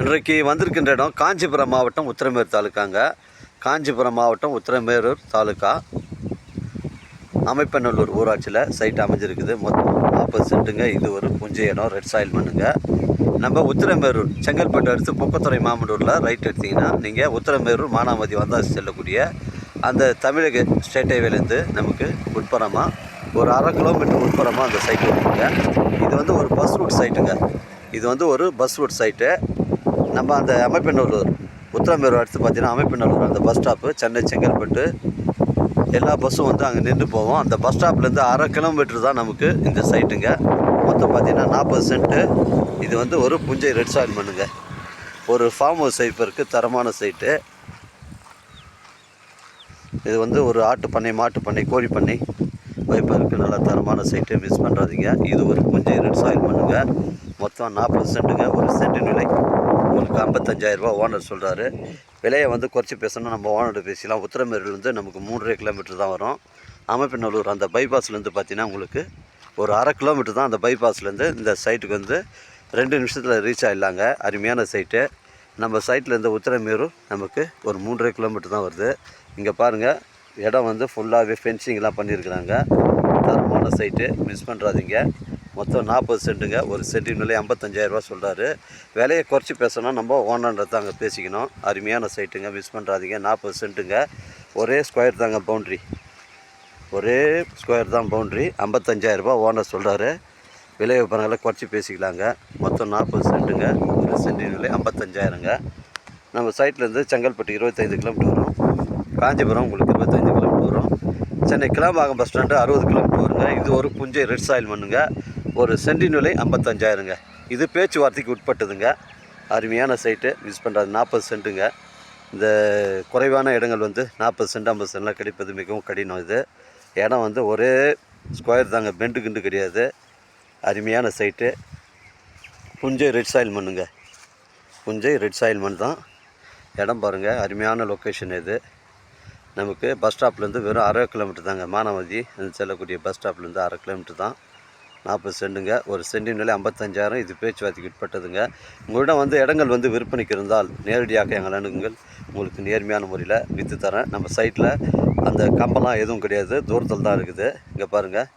இன்றைக்கு வந்திருக்கின்ற இடம் காஞ்சிபுரம் மாவட்டம் உத்திரமேரூர் தாலுக்காங்க. காஞ்சிபுரம் மாவட்டம் உத்திரமேரூர் தாலுக்கா. அமைப்பநல்லூர் ஊராட்சியில் சைட் அமைஞ்சிருக்குது. மொத்தம் நாற்பது சென்ட்டுங்க. இது ஒரு புஞ்சை இடம் ரெட் சாயில் மண்ணுங்க. நம்ம உத்திரமேரூர் செங்கல்பட்டு அடுத்து பொக்கத்துறை மாமண்டூரில் ரைட் எடுத்திங்கன்னா நீங்கள் உத்திரமேரூர் மானாமதி வந்தாசி செல்லக்கூடிய அந்த தமிழக ஸ்டேட் ஹைவேலேருந்து நமக்கு உட்புறமாக ஒரு அரை கிலோமீட்டர் உட்புறமாக அந்த சைட் இருக்குங்க இது வந்து ஒரு பஸ் ரூட் சைட்டுங்க இது வந்து ஒரு பஸ் ரூட் சைட்டு நம்ம அந்த அமைப்பநல்லூர் உத்திரமேரூர் அடுத்து பார்த்தீங்கன்னா அமைப்பநல்லூர் அந்த பஸ் ஸ்டாப்பு சென்னை செங்கல்பட்டு எல்லா பஸ்ஸும் வந்து அங்கே நின்று போவோம். அந்த பஸ் ஸ்டாப்லேருந்து அரை கிலோமீட்டர் தான் நமக்கு இந்த சைட்டுங்க மொத்தம் பார்த்தீங்கன்னா நாற்பது சென்ட்டு இது வந்து ஒரு புஞ்சை ரெட் சாயில் மண்ணுங்க. ஒரு ஃபார்ம் ஹவுஸ் சைப்பருக்கு தரமான சைட்டு இது வந்து ஒரு ஆட்டு பண்ணை மாட்டு பண்ணை கோழி பண்ணை வைப்பதற்கு நல்ல தரமான சைட்டு மிஸ் பண்ணுறாதீங்க இது ஒரு புஞ்சை ரெட் சாயில் பண்ணுங்கள் மொத்தம் நாற்பது சென்ட்டுங்க ஒரு சென்ட்டு விலை. நமக்கு ஐம்பத்தஞ்சாயிரரூபா ஓனர் சொல்கிறாரு விலையை வந்து குறைச்சி பேசணும் நம்ம ஓனர்கிட்ட பேசிக்கலாம். உத்திரமேரூர்லேருந்து நமக்கு மூன்றரை கிலோமீட்டர் தான் வரும். அமைப்பினல்லூர் அந்த பைபாஸ்லேருந்து பார்த்தீங்கன்னா உங்களுக்கு ஒரு அரை கிலோமீட்டர் தான் அந்த பைபாஸ்லேருந்து இந்த சைட்டுக்கு வந்து ரெண்டு நிமிஷத்தில் ரீச் ஆகிடலாங்க அருமையான சைட்டு நம்ம சைட்லேருந்து உத்திரமேரூர் நமக்கு ஒரு மூன்றரை கிலோமீட்டர் தான் வருது. இங்கே பாருங்கள் இடம் வந்து ஃபுல்லாகவே ஃபென்சிங்லாம் பண்ணியிருக்கிறாங்க. தரமான சைட்டு மிஸ் பண்ணுறாதீங்க மொத்தம் நாற்பது சென்ட்டுங்க. ஒரு சென்ட்டின் விலை ஐம்பத்தஞ்சாயிரரூபா சொல்கிறாரு விலையை குறைச்சி பேசணும் நம்ம ஓனன்றதை அங்கே பேசிக்கணும். அருமையான சைட்டுங்க. மிஸ் பண்ணுறாதீங்க நாற்பது சென்ட்டுங்க. ஒரே ஸ்கொயர் தாங்க பவுண்ட்ரி ஒரே ஸ்கொயர் தான் பவுண்ட்ரி ஐம்பத்தஞ்சாயிரரூபா ஓனர் சொல்கிறாரு விலை விற்பனைகளை குறைச்சி பேசிக்கலாங்க. மொத்தம் நாற்பது சென்ட்டுங்க. ஒரு சென்ட்டின் விலை ஐம்பத்தஞ்சாயிரங்க. நம்ம சைட்லேருந்து செங்கல்பட்டு இருபத்தைந்து கிலோமீட்டர் வரும். காஞ்சிபுரம் உங்களுக்கு இருபத்தஞ்சு கிலோமீட்டர் வரும். சென்னை கிளாம்பாக்கம் பஸ் ஸ்டாண்டு அறுபது கிலோமீட்டர் வருங்க. இது ஒரு புஞ்சை ரெட் சாயில் மண்ணுங்க. ஒரு சென்டின் விலை ஐம்பத்தஞ்சாயிரங்க. இது பேச்சுவார்த்தைக்கு உட்பட்டதுங்க. அருமையான சைட்டு மிஸ் பண்ணுறது நாற்பது சென்ட்டுங்க. இந்த குறைவான இடங்கள் வந்து நாற்பது சென்ட் ஐம்பது சென்ட்லாம் கிடைப்பது மிகவும் கடினம் இது. இடம் வந்து ஒரே ஸ்கொயர் தாங்க. பெண்டு கிண்டு கிடையாது. அருமையான சைட்டு புஞ்சை ரெட் சாயில் மண்ணுங்க. புஞ்சை ரெட் சாயில் மண் தான். இடம் பாருங்கள் அருமையான லொக்கேஷன் இது. நமக்கு பஸ் ஸ்டாப்லேருந்து வெறும் அரை கிலோமீட்டர் தாங்க. மானாமதி செல்லக்கூடிய பஸ் ஸ்டாப்லேருந்து அரை கிலோமீட்டர் தான். நாற்பது சென்ட்டுங்க ஒரு சென்டின் விலை ஐம்பத்தஞ்சாயிரம். இது பேச்சுவார்த்தைக்கு உட்பட்டதுங்க. உங்களிடம் வந்து இடங்கள் வந்து விற்பனைக்கு இருந்தால் நேரடியாக எங்கள் அணுகுங்கள். உங்களுக்கு நேர்மையான முறையில் விற்று தரேன். நம்ம சைட்டில் அந்த கம்பெல்லாம் எதுவும் கிடையாது. தூரத்தில் தான் இருக்குது. இங்கே பாருங்கள்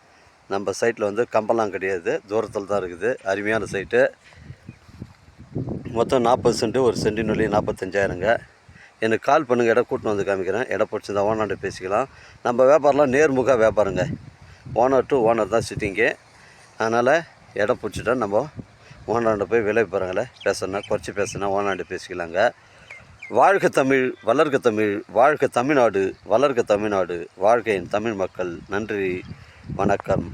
நம்ம சைட்டில் வந்து கம்பெல்லாம் கிடையாது. தூரத்தில் தான் இருக்குது. அருமையான சைட்டு. மொத்தம் நாற்பது சென்ட்டு ஒரு சென்டின் விலை நாற்பத்தஞ்சாயிரங்க. எனக்கு கால் பண்ணுங்கள் இடம் கூட்டின்னு வந்து காமிக்கிறேன். இடம் பிடிச்சிருந்தா ஓனர்கிட்ட பேசிக்கலாம். நம்ம வியாபாரம்லாம் நேர்முக வியாபாரங்க. ஓனர் டு ஓனர் தான் சிட்டிங்கு அதனால் இடம் பிடிச்சிட்டா நம்ம ஓனர்கிட்ட போய் விலை போகிறாங்களே பேசணும்னா குறைச்சி பேசுனா ஓனாண்டு பேசிக்கலாங்க. வாழ்க தமிழ் வளர்க தமிழ் வாழ்க தமிழ்நாடு வளர்க தமிழ்நாடு வாழ்க்கையின் தமிழ் மக்கள். நன்றி வணக்கம்.